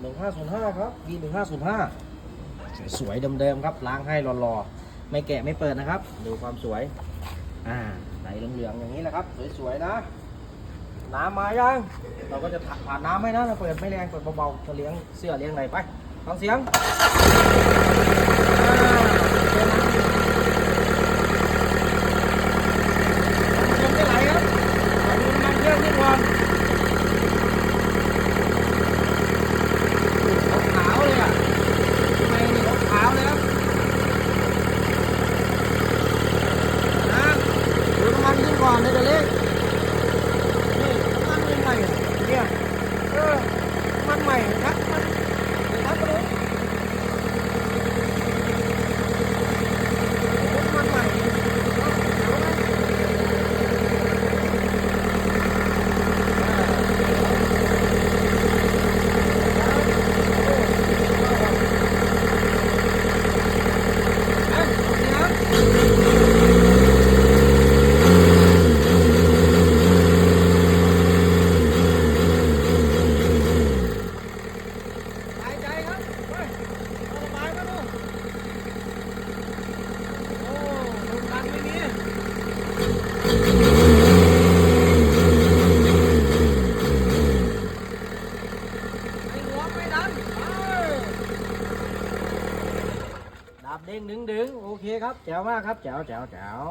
1505ครับ V 1505สวยเดิมๆครับ ล้างให้รอๆ ไม่แกะไม่เปิดนะครับ ดูความสวย อ่าไหลเหลืองๆอย่างนี้แหละครับ สวยๆนะ น้ำมายัง เราก็จะผ่านน้ำให้นะเราเปิดไม่แรงเปิดเบาๆเลี้ยงเสื้อเลี้ยงอะไรไปฟังเสียงอ่าน้ำไม่ไหลครับเอาดูน้ำเยอะนิดก่อนขาวๆเลยอะทำไมนี่ขาวๆเลยครับนะดู น้ำมันขึ้นก่อนเลยเดี๋ยวเล็ก นี่มันเป็นไงอะเนี่ยเออมันใหม่ครับมันครับไปเลยมันใหม่หายใจครับไปเอาระบายมาดูโอ้ลมดันไม่มีไอ้หัวไม่ดันไปดับ เด้งดึงดึงโอเคครับแจ๋วมากครับแจ๋วแจ๋วแจ๋ว